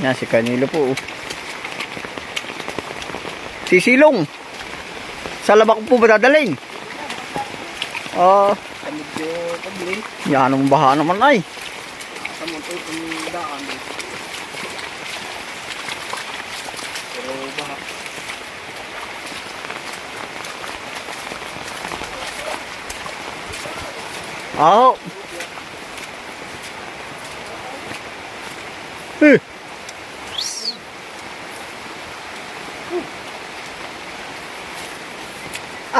Yan, si Canelo po. oh. Si Silong. Sa labak po ba dadalhin? Ah, Medyo pabli. yan ang baha naman ay. Sa monto itong daan. Oo.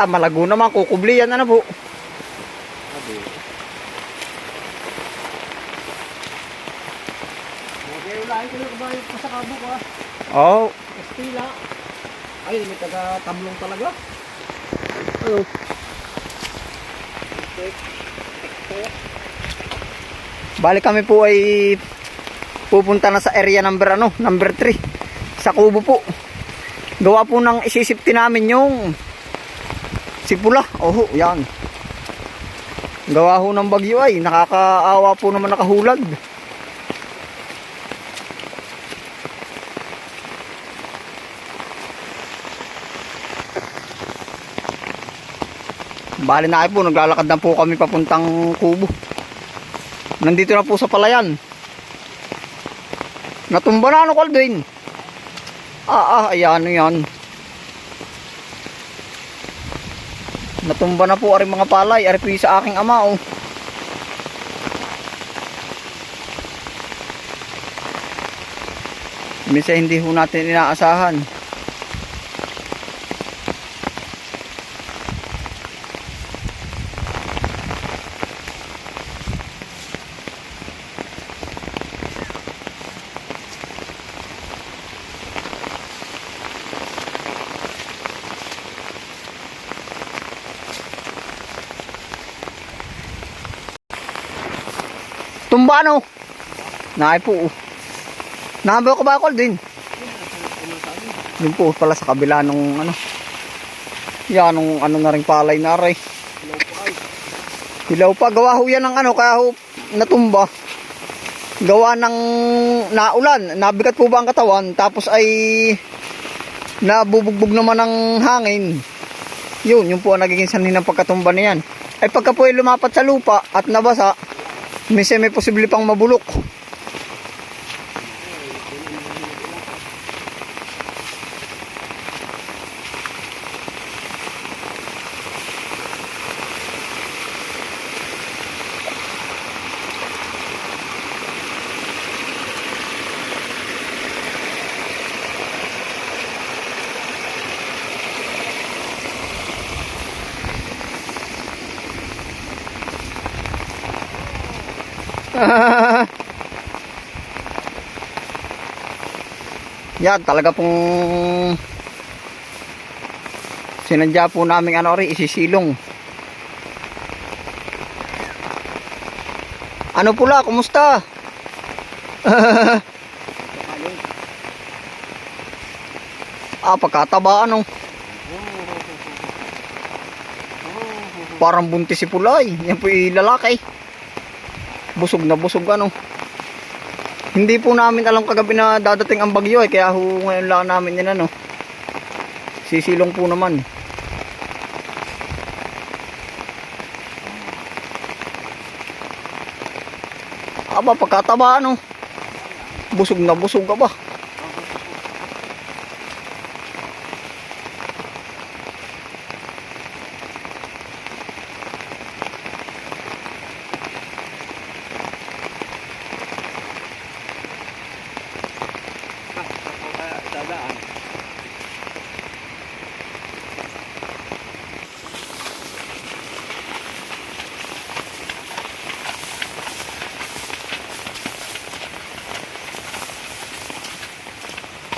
Ah, malago naman. Kukubli yan na po. Sabi. Okay, ulahin ko yung kabayo pa sa kabo ka. Oo. Kastila. Ay, may taga tablong talaga. Oh. Balik kami po ay pupunta na sa area number ano, number 3. Sa Kubo po. Gawa po ng isisipti namin yung sipula. Oho, yan. Gawa ho ng bagyo ay nakakaawa po naman nakahulad. Bali na po, naglalakad na po kami papuntang kubo. Nandito na po sa palayan. Natumba na ano, Caldwin? Ah, ah, ayan, yan. Natumba na po ari mga palay, ari po sa aking ama, oh. Misa hindi ho natin inaasahan. Tumba no? Naay po. oh. Nahabaw ka ba ako din? Yun po pala sa kabila nung ano. Yan nung ano na rin palay na aray. Hilaw pa. Gawa ho yan ng ano kaya ho natumba. Gawa ng naulan. Nabigat po ba ang katawan tapos ay nabubugbog naman ng hangin. Yun, yun po ang nagiging sanhin ng pagkatumba niyan. Ay pagka po ay lumapat sa lupa at nabasa, Minsan may posible pang mabulok. Yan, talaga pong sinadya po namin ano rin, isisilong. Ano pula, kumusta? ah, pagkataba ano. Parang buntis si pulay. Yan po yung lalaki. Busog na busog ano. Hindi po namin alam kagabi na dadating ang bagyo eh. Kaya ho ngayon lang namin yun ano. Sisilong po naman. Aba, pagkataba ano. Busog na busog ka ba?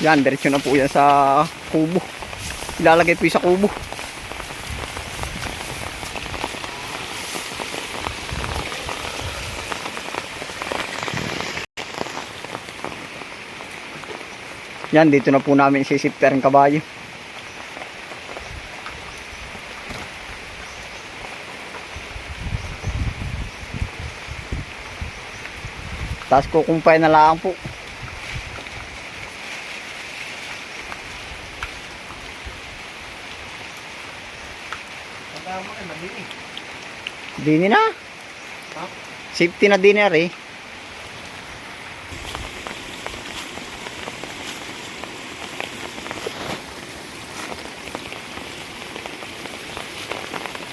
Yan, diretso na po yan sa kubo. Ilalagay po sa kubo. Yan, dito na po namin sisipter ang kabayo. Tapos kukumpay na lang po. Din eh. Dini na. Ha? Safety na din eh.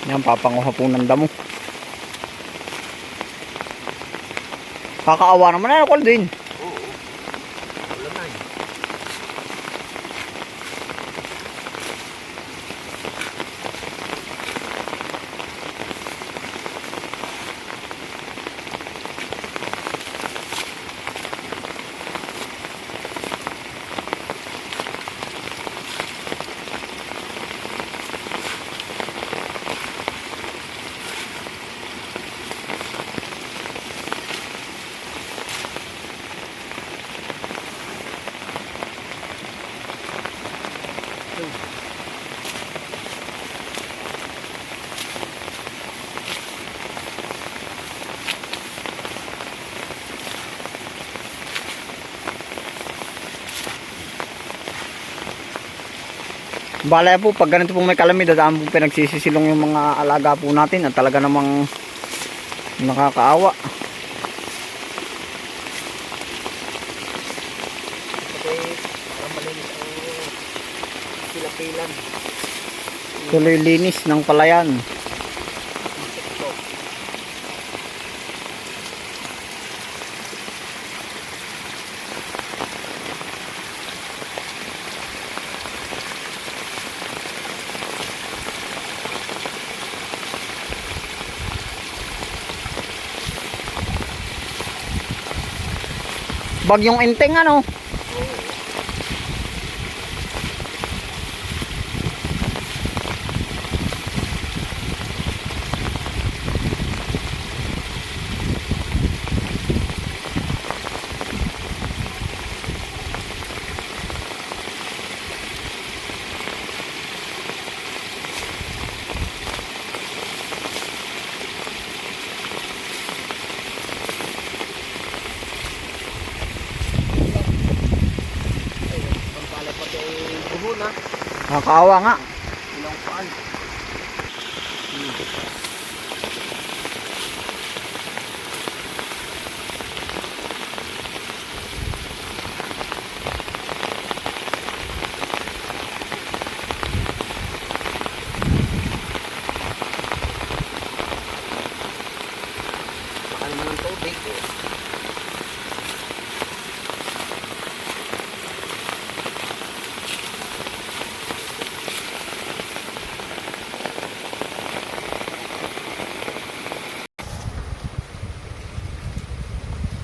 Yan, papanguha po ng damo. Kakaawa naman na ako din. Balaya po, pag ganito pong may kalamidad, daan po pinagsisisilong yung mga alaga po natin at talaga namang nakakaawa. Ang. Tuloy linis ng palayan. Bagyong inteng ano? Nakakaawa nga.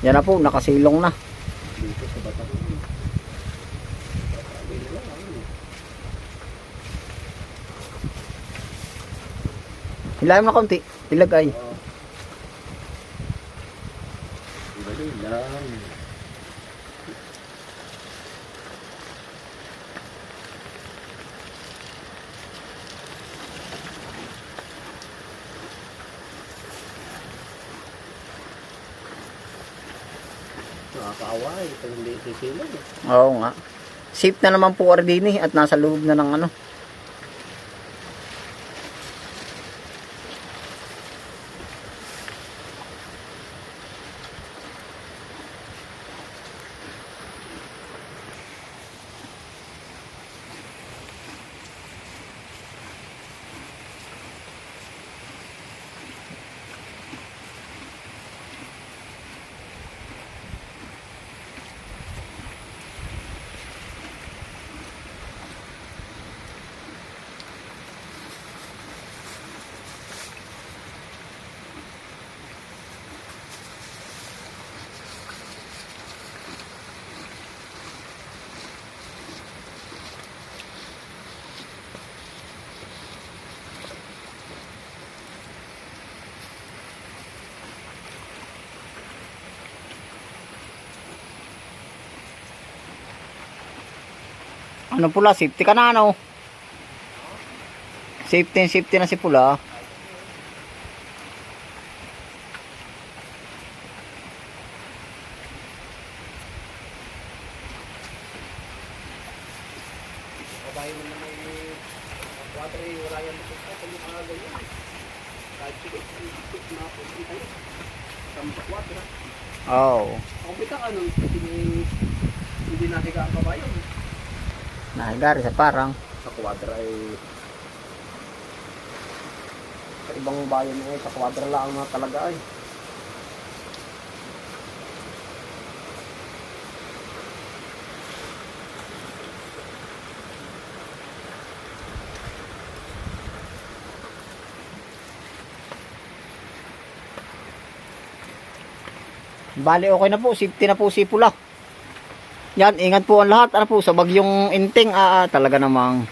Yan na po, nakasilong na. Hilahin mo na konti. Ilagay. Dali lang. Eh. Pag hindi sisilong eh. Oo nga. Safe na naman po Ardini at nasa loob na ng ano. Ano pula, safety ka na ano? Safety safety na si pula. Kabayo naman may 4 wala yan. Ito yung mga ganyan. Kahit sige, sige, na po tayo. Sampa kwadra. Oo. Kung kita ka nung hindi, hindi nahiga ang kabayo. Nahigari sa parang. Sa kwadra ay sa ibang bayan ay sa kwadra lang na talaga ay. Bali, okay na po. Safety na po si Pula. Yan, ingat po ang lahat. Ano po, sa bagyong inting, ah, ah, talaga namang